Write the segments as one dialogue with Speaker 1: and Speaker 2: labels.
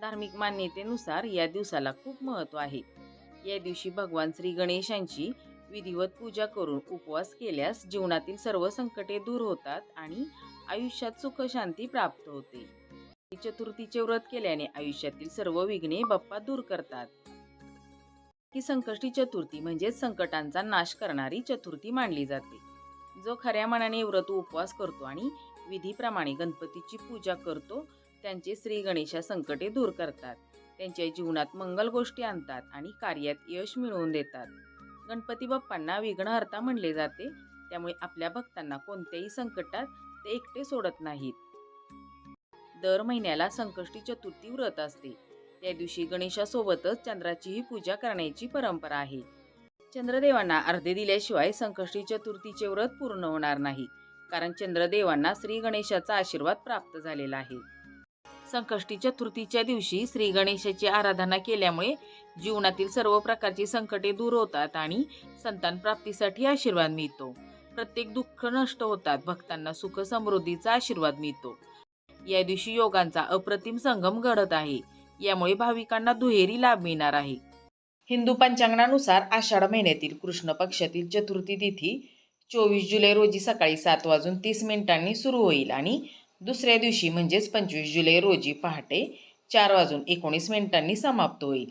Speaker 1: धार्मिक मान्यतेनुसार या दिवसाला खूप महत्त्व आहे. या दिवशी भगवान श्री गणेशांची विधिवत पूजा करून उपवास केल्यास जीवनातील सर्व संकटे दूर होतात आणि आयुष्यात सुख शांती प्राप्त होते. चतुर्थीचे व्रत केल्याने आयुष्यातील सर्व विघ्ने बाप्पा दूर करतात. ही संकष्टी चतुर्थी म्हणजेच संकटांचा नाश करणारी चतुर्थी मानली जाते. जो खऱ्या मनाने व्रत उपवास करतो आणि विधीप्रमाणे गणपतीची पूजा करतो त्यांचे श्री गणेशा संकटे दूर करतात. त्यांच्या जीवनात मंगल गोष्टी आणतात आणि कार्यात यश मिळवून देतात. गणपती बाप्पांना विघ्नहर्ता म्हणले जाते. त्यामुळे आपल्या भक्तांना कोणत्याही संकटात ते एकटे सोडत नाहीत. दर महिन्याला संकष्टी चतुर्थी व्रत असते. त्या दिवशी गणेशासोबतच चंद्राचीही पूजा करण्याची परंपरा आहे. चंद्रदेवांना अर्धे दिल्याशिवाय संकष्टी चतुर्थीचे व्रत पूर्ण होणार नाही. कारण चंद्रदेवांना श्री गणेशाचा आशीर्वाद प्राप्त झालेला आहे. संकष्टी चतुर्थीच्या दिवशी श्री गणेशाची आराधना केल्यामुळे जीवनातील सर्व प्रकारची संकटे दूर होतात आणि संतान प्राप्तीसाठी आशीर्वाद मिळतो. प्रत्येक दुःख नष्ट होतात भक्तांना सुख समृद्धीचा आशीर्वाद मिळतो. या दिवशी योगांचा अप्रतिम संगम घडत आहे. यामुळे भाविकांना दुहेरी लाभ मिळणार आहे. हिंदू पंचांगणानुसार आषाढ महिन्यातील कृष्ण पक्षातील चतुर्थी तिथी चोवीस जुलै रोजी सकाळी सात वाजून तीस मिनिटांनी सुरू होईल आणि दुसऱ्या दिवशी म्हणजेच पंचवीस जुलै रोजी पहाटे चार वाजून एकोणीस मिनिटांनी समाप्त होईल.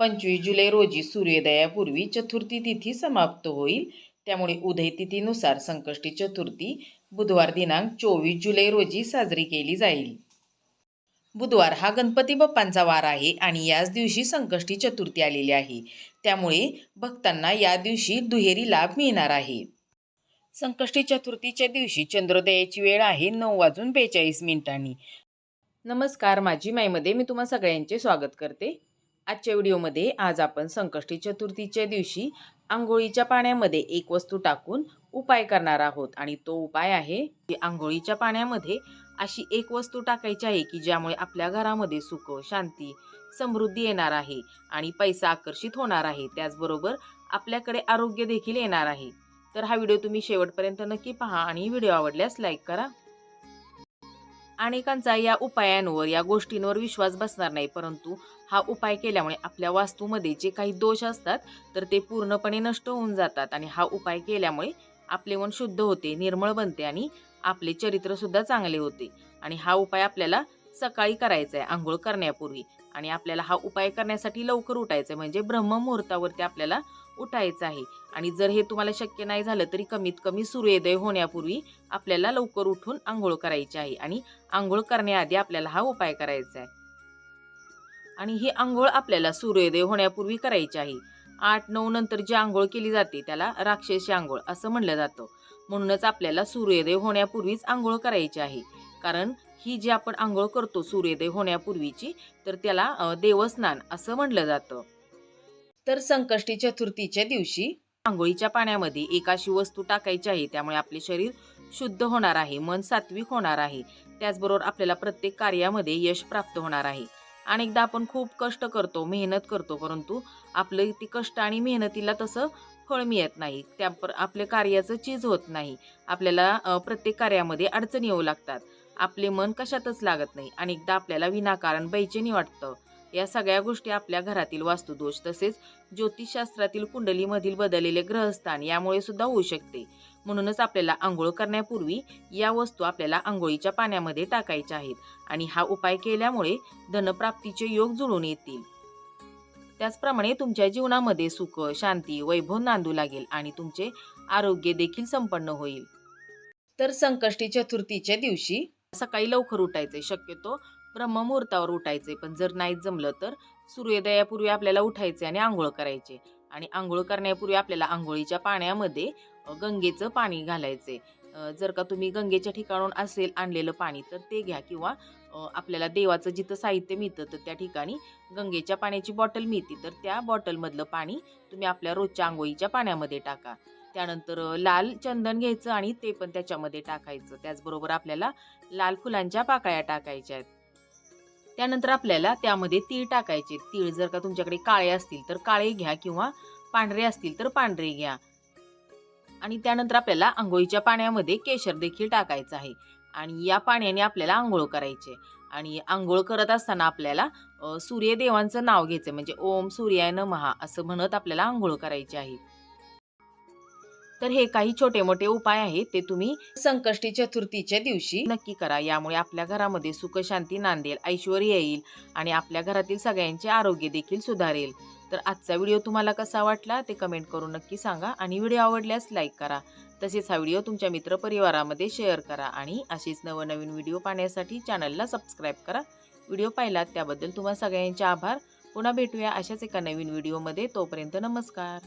Speaker 1: पंचवीस जुलै रोजी सूर्योदयापूर्वी चतुर्थी तिथी समाप्त होईल. त्यामुळे उदय तिथीनुसार संकष्टी चतुर्थी बुधवार दिनांक चोवीस जुलै रोजी साजरी केली जाईल. बुधवार हा गणपती बाप्पांचा वार आहे आणि याच दिवशी संकष्टी चतुर्थी आलेली आहे. त्यामुळे भक्तांना या दिवशी दुहेरी लाभ मिळणार आहे. संकष्टी चतुर्थीच्या दिवशी चंद्रोदयाची वेळ आहे. नऊ वाजून बेचाळीस मिनिटांनी. नमस्कार माझी माईमध्ये मी तुम्हा सगळ्यांचे स्वागत करते. आजच्या व्हिडिओमध्ये आज आपण संकष्टी चतुर्थीच्या दिवशी आंघोळीच्या पाण्यामध्ये एक वस्तू टाकून उपाय करणार आहोत आणि तो उपाय आहे की आंघोळीच्या पाण्यामध्ये अशी एक वस्तू टाकायची आहे की ज्यामुळे आपल्या घरामध्ये सुख शांती समृद्धी येणार आहे आणि पैसा आकर्षित होणार आहे. त्याचबरोबर आपल्याकडे आरोग्य देखील येणार आहे. तर हा व्हिडिओ तुम्ही शेवटपर्यंत नक्की पहा आणि व्हिडिओ आवडल्यास लाईक करा. अनेकांचा या उपायांवर या गोष्टींवर विश्वास बसणार नाही परंतु हा उपाय केल्यामुळे आपल्या वास्तूमध्ये जे काही दोष असतात तर ते पूर्णपणे नष्ट होऊन जातात आणि हा उपाय केल्यामुळे आपले मन शुद्ध होते निर्मळ बनते आणि आपले चरित्रसुद्धा चांगले होते. आणि हा उपाय आपल्याला सकाळी करायचा आहे आंघोळ करण्यापूर्वी. आणि आपल्याला हा उपाय करण्यासाठी लवकर उठायचं आहे म्हणजे ब्रह्ममुहूर्तावरती आपल्याला उठायचं आहे. आणि जर हे तुम्हाला शक्य नाही झालं तरी कमीत कमी सूर्योदय होण्यापूर्वी आपल्याला लवकर उठून आंघोळ करायची आहे आणि आंघोळ करण्याआधी आपल्याला हा उपाय करायचा आहे. आणि ही आंघोळ आपल्याला सूर्योदय होण्यापूर्वी करायची आहे. आठ नऊ नंतर जी आंघोळ केली जाते त्याला राक्षसी आंघोळ असं म्हणलं जातं. म्हणूनच आपल्याला सूर्योदय होण्यापूर्वीच आंघोळ करायची आहे. कारण ही जी आपण आंघोळ करतो सूर्योदय होण्यापूर्वीची तर त्याला देवस्नान असं म्हणलं जातं. तर संकष्टी चतुर्थीच्या दिवशी आंघोळीच्या पाण्यामध्ये एक अशी वस्तू टाकायची आहे त्यामुळे आपले शरीर शुद्ध होणार आहे मन सात्विक होणार आहे. त्याचबरोबर आपल्याला प्रत्येक कार्यामध्ये यश प्राप्त होणार आहे. अनेकदा आपण खूप कष्ट करतो मेहनत करतो परंतु आपलं ती कष्ट आणि मेहनतीला तसं फळ मिळत नाही. त्या आपल्या कार्याचं चीज होत नाही. आपल्याला प्रत्येक कार्यामध्ये अडचणी येऊ लागतात. आपले मन कशातच लागत नाही. अनेकदा आपल्याला विनाकारण बैचेनी वाटतं. या सगळ्या गोष्टी आपल्या घरातील वास्तुदोष तसेच ज्योतिषशास्त्रातील कुंडलीमधील बदललेले ग्रहस्थान यामुळे सुद्धा होऊ शकते. म्हणूनच आपल्याला आंघोळ करण्यापूर्वी या वस्तू आपल्याला आंघोळीच्या पाण्यामध्ये टाकायच्या आहेत आणि हा उपाय केल्यामुळे धनप्राप्तीचे योग जुळून येतील. त्याचप्रमाणे तुमच्या जीवनामध्ये सुख शांती वैभव नांदू लागेल आणि तुमचे आरोग्य देखील संपन्न होईल. तर संकष्टी चतुर्थीच्या दिवशी सकाळी लवकर उठायचे शक्यतो ब्रह्ममुहूर्तावर उठायचे. पण जर नाहीच जमलं तर सूर्योदयापूर्वी आपल्याला उठायचे आणि आंघोळ करायचे. आणि आंघोळ करण्यापूर्वी आपल्याला आंघोळीच्या पाण्यामध्ये गंगेचं पाणी घालायचे. जर का तुम्ही गंगेच्या ठिकाणून असेल आणलेलं पाणी तर ते घ्या किंवा आपल्याला देवाचं जिथं साहित्य मिळतं तर त्या ठिकाणी गंगेच्या पाण्याची बॉटल मिळते. तर त्या बॉटलमधलं पाणी तुम्ही आपल्या रोजच्या आंघोळीच्या पाण्यामध्ये टाका. त्यानंतर लाल चंदन घ्यायचं आणि ते पण त्याच्यामध्ये टाकायचं. त्याचबरोबर आपल्याला लाल फुलांच्या पाकळ्या टाकायच्या आहेत. त्यानंतर आपल्याला त्यामध्ये तीळ टाकायचे. तीळ जर का तुमच्याकडे काळे असतील तर काळे घ्या किंवा पांढरे असतील तर पांढरे घ्या. आणि त्यानंतर आपल्याला आंघोळीच्या पाण्यामध्ये केशर देखील टाकायचं आहे. आणि या पाण्याने आपल्याला आंघोळ करायचे आणि आंघोळ करत असताना आपल्याला सूर्यदेवांचं नाव घ्यायचं म्हणजे ओम सूर्याय नमहा असं म्हणत आपल्याला आंघोळ करायची आहे. तर हे काही छोटे मोठे उपाय आहेत ते तुम्ही संकष्टी चतुर्थीच्या दिवशी नक्की करा. यामुळे आपल्या घरामध्ये सुख शांती नांदेल ऐश्वर येईल आणि आपल्या घरातील सगळ्यांचे आरोग्य देखील सुधारेल. तर आजचा व्हिडिओ तुम्हाला कसा वाटला ते कमेंट करून नक्की सांगा आणि व्हिडिओ आवडल्यास लाईक करा. तसेच हा व्हिडिओ तुमच्या मित्रपरिवारामध्ये शेअर करा आणि असेच नवनवीन व्हिडिओ पाहण्यासाठी चॅनलला सबस्क्राईब करा. व्हिडिओ पाहिलात त्याबद्दल तुम्हा सगळ्यांचे आभार. पुन्हा भेटूया अशाच एका नवीन व्हिडिओमध्ये. तोपर्यंत नमस्कार.